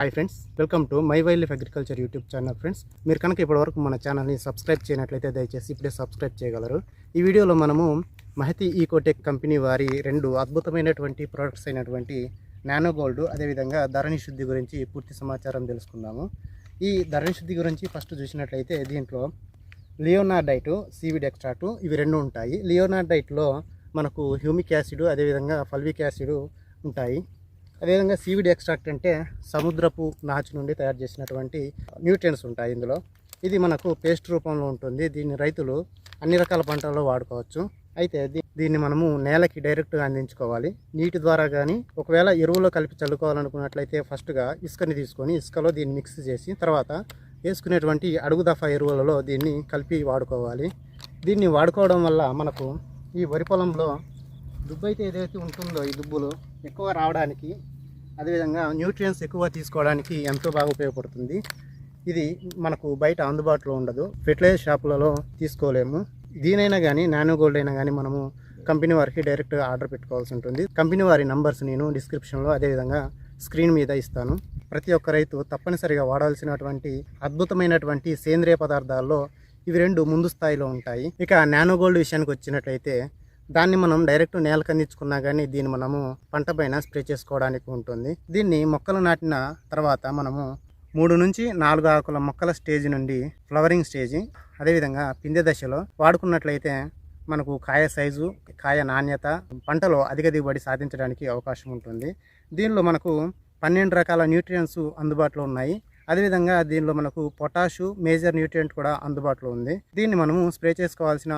Hi friends welcome to my wildlife agriculture YouTube channel friends మీరు కనుక ఇప్పటివరకు మన ఛానల్ని సబ్స్క్రైబ్ చేయనట్లయితే దయచేసి ఇప్పుడే సబ్స్క్రైబ్ చేయగలరు. ఈ వీడియోలో మనము మహతి ఈకోటెక్ కంపెనీ వారి రెండు అద్భుతమైనటువంటి ప్రోడక్ట్స్ అయినటువంటి నానో గోల్డ్ అదేవిధంగా ధరణి శుద్ధి గురించి పూర్తి సమాచారం తెలుసుకుందాము. ఈ ధరణి శుద్ధి గురించి ఫస్ట్ చూసినట్లయితే దీంట్లో లియోనార్డైటు సీవిడ్ ఎక్స్ట్రాటు ఇవి రెండు ఉంటాయి. లియోనార్డైట్లో మనకు హ్యూమిక్ యాసిడ్ అదేవిధంగా ఫల్విక్ యాసిడ్ ఉంటాయి. అదేవిధంగా సీవిడ్ ఎక్స్ట్రాక్ట్ అంటే సముద్రపు నాచు నుండి తయారు చేసినటువంటి న్యూట్రియన్స్ ఉంటాయి ఇందులో. ఇది మనకు పేస్ట్ రూపంలో ఉంటుంది. దీన్ని రైతులు అన్ని రకాల పంటల్లో వాడుకోవచ్చు. అయితే దీ- దీన్ని మనము నేలకి డైరెక్ట్గా అందించుకోవాలి. నీటి ద్వారా కానీ ఒకవేళ ఎరువులో కలిపి చల్లుకోవాలనుకున్నట్లయితే ఫస్ట్గా ఇసుకని తీసుకొని ఇసుకలో దీన్ని మిక్స్ చేసి తర్వాత వేసుకునేటువంటి అడుగు దఫా ఎరువులలో దీన్ని కలిపి వాడుకోవాలి. దీన్ని వాడుకోవడం వల్ల మనకు ఈ వరి పొలంలో దుబ్బు అయితే ఏదైతే ఉంటుందో ఈ దుబ్బులు ఎక్కువ రావడానికి అదేవిధంగా న్యూట్రియన్స్ ఎక్కువ తీసుకోవడానికి ఎంతో బాగా ఉపయోగపడుతుంది. ఇది మనకు బయట అందుబాటులో ఉండదు. ఫెర్టిలైజర్ షాపులలో తీసుకోలేము. దీనైనా కానీ నానో గోల్డ్ అయినా కానీ మనము కంపెనీ వారికి డైరెక్ట్గా ఆర్డర్ పెట్టుకోవాల్సి ఉంటుంది. కంపెనీ వారి నంబర్స్ నేను డిస్క్రిప్షన్లో అదేవిధంగా స్క్రీన్ మీద ఇస్తాను. ప్రతి ఒక్క రైతు తప్పనిసరిగా వాడాల్సినటువంటి అద్భుతమైనటువంటి సేంద్రియ పదార్థాల్లో ఇవి రెండు ముందు స్థాయిలో ఉంటాయి. ఇక నానో గోల్డ్ విషయానికి వచ్చినట్లయితే దాన్ని మనం డైరెక్ట్ నేలకు అందించుకున్నా కానీ దీన్ని మనము పంట పైన స్ప్రే చేసుకోవడానికి ఉంటుంది. దీన్ని మొక్కలు నాటిన తర్వాత మనము మూడు నుంచి నాలుగు ఆకుల మొక్కల స్టేజ్ నుండి ఫ్లవరింగ్ స్టేజ్ అదేవిధంగా పిందె దశలో వాడుకున్నట్లయితే మనకు కాయ సైజు కాయ నాణ్యత పంటలో అధిక దిగుబడి సాధించడానికి అవకాశం ఉంటుంది. దీనిలో మనకు పన్నెండు రకాల న్యూట్రియంట్స్ అందుబాటులో ఉన్నాయి. అదేవిధంగా దీనిలో మనకు పొటాషు మేజర్ న్యూట్రియంట్ కూడా అందుబాటులో ఉంది. దీన్ని మనము స్ప్రే చేసుకోవాల్సిన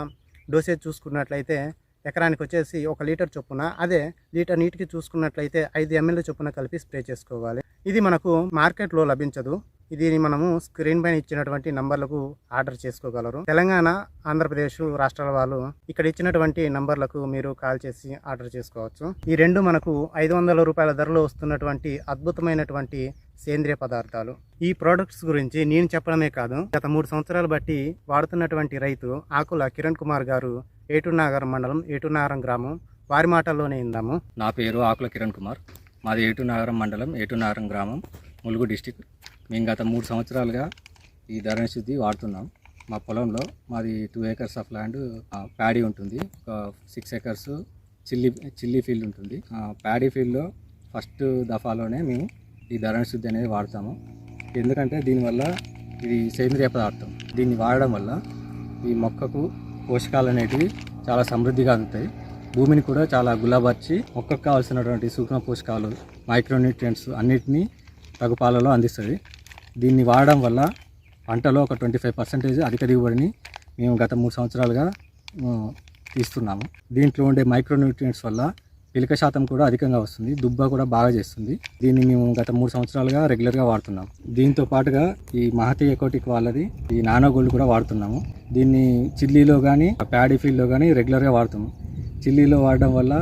డోసేజ్ చూసుకున్నట్లయితే ఎకరానికి వచ్చేసి ఒక లీటర్ చొప్పున అదే లీటర్ నీటికి చూసుకున్నట్లయితే ఐదు ఎంఎల్ చొప్పున కలిపి స్ప్రే చేసుకోవాలి. ఇది మనకు మార్కెట్లో లభించదు. ఇది మనము స్క్రీన్ పైన ఇచ్చినటువంటి నంబర్లకు ఆర్డర్ చేసుకోగలరు. తెలంగాణ ఆంధ్రప్రదేశ్ రాష్ట్రాల వాళ్ళు ఇక్కడ ఇచ్చినటువంటి నంబర్లకు మీరు కాల్ చేసి ఆర్డర్ చేసుకోవచ్చు. ఈ రెండు మనకు ఐదు వందల రూపాయల ధరలో వస్తున్నటువంటి అద్భుతమైనటువంటి సేంద్రియ పదార్థాలు. ఈ ప్రోడక్ట్స్ గురించి నేను చెప్పడమే కాదు గత మూడు సంవత్సరాలు బట్టి వాడుతున్నటువంటి రైతు ఆకుల కిరణ్ కుమార్ గారు ఏటునాగరం మండలం ఏటునాగరం గ్రామం వారి మాటల్లోనే ఇందాము నా పేరు ఆకుల కిరణ్ కుమార్. మాది ఏటునాగరం మండలం ఏటునాగరం గ్రామం ములుగు డిస్టిక్. మేము గత మూడు సంవత్సరాలుగా ఈ ధరణి శుద్ధి వాడుతున్నాం. మా పొలంలో మాది two acres of land paddy ఉంటుంది. ఒక six acres chilli chilli field ఉంటుంది. ప్యాడీ ఫీల్డ్లో ఫస్ట్ దఫాలోనే మేము ఈ ధరణ శుద్ధి అనేది వాడతాము. ఎందుకంటే దీనివల్ల ఇది సేంద్రియ పదార్థం. దీన్ని వాడడం వల్ల ఈ మొక్కకు పోషకాలు అనేటివి చాలా సమృద్ధిగా అందుతాయి. భూమిని కూడా చాలా గులాబర్చి మొక్కకు కావాల్సినటువంటి సూక్ష్మ పోషకాలు మైక్రోన్యూట్రియంట్స్ అన్నిటినీ తగు పాలలో అందిస్తుంది దీన్ని వాడడం వల్ల పంటలో ఒక ట్వంటీ ఫైవ్ పర్సెంటేజ్ అధిక దిగుబడిని మేము గత మూడు సంవత్సరాలుగా తీస్తున్నాము. దీంట్లో ఉండే మైక్రోన్యూట్రియంట్స్ వల్ల పిలిక శాతం కూడా అధికంగా వస్తుంది. దుబ్బ కూడా బాగా చేస్తుంది. దీన్ని మేము గత మూడు సంవత్సరాలుగా రెగ్యులర్గా వాడుతున్నాం. దీంతో పాటుగా ఈ మహతి ఎకోటిక్ వాళ్ళది ఈ నానో గోల్డ్ కూడా వాడుతున్నాము. దీన్ని చిల్లీలో కానీ ప్యాడీ ఫీల్డ్లో కానీ రెగ్యులర్గా వాడుతాము చిల్లీలో వాడడం వల్ల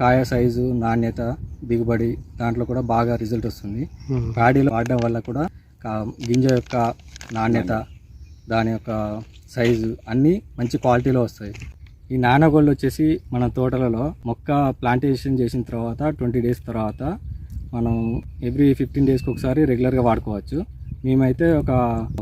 కాయ సైజు నాణ్యత దిగుబడి దాంట్లో కూడా బాగా రిజల్ట్ వస్తుంది. ప్యాడీలో వాడడం వల్ల కూడా గింజ యొక్క నాణ్యత దాని యొక్క సైజు అన్నీ మంచి క్వాలిటీలో వస్తాయి. ఈ నానగోల్డ్ వచ్చేసి మన తోటలలో మొక్క ప్లాంటేషన్ చేసిన తర్వాత ట్వంటీ డేస్ తర్వాత మనం ఎవ్రీ ఫిఫ్టీన్ డేస్కి ఒకసారి రెగ్యులర్గా వాడుకోవచ్చు. మేమైతే ఒక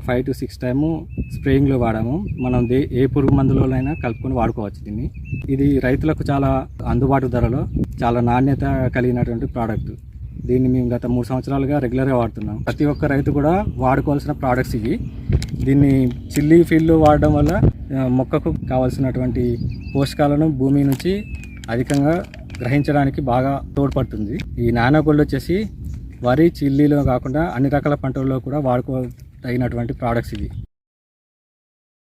ఫైవ్ టు సిక్స్ టైము స్ప్రేయింగ్లో వాడాము. మనం దే ఏ పురుగు మందులోనైనా కలుపుకొని వాడుకోవచ్చు దీన్ని. ఇది రైతులకు చాలా అందుబాటు ధరలో చాలా నాణ్యత కలిగినటువంటి ప్రోడక్ట్. దీన్ని మేము గత మూడు సంవత్సరాలుగా రెగ్యులర్గా వాడుతున్నాం. ప్రతి ఒక్క రైతు కూడా వాడుకోవాల్సిన ప్రోడక్ట్స్ ఇవి. దీన్ని చిల్లీ ఫీల్డ్ వాడడం వల్ల మొక్కకు కావాల్సినటువంటి పోషకాలను భూమి నుంచి అధికంగా గ్రహించడానికి బాగా తోడ్పడుతుంది. ఈ నానోగోల్డ్ వచ్చేసి వరి చిల్లీలో కాకుండా అన్ని రకాల పంటల్లో కూడా వాడుకో తగినటువంటి ప్రోడక్ట్స్ ఇవి.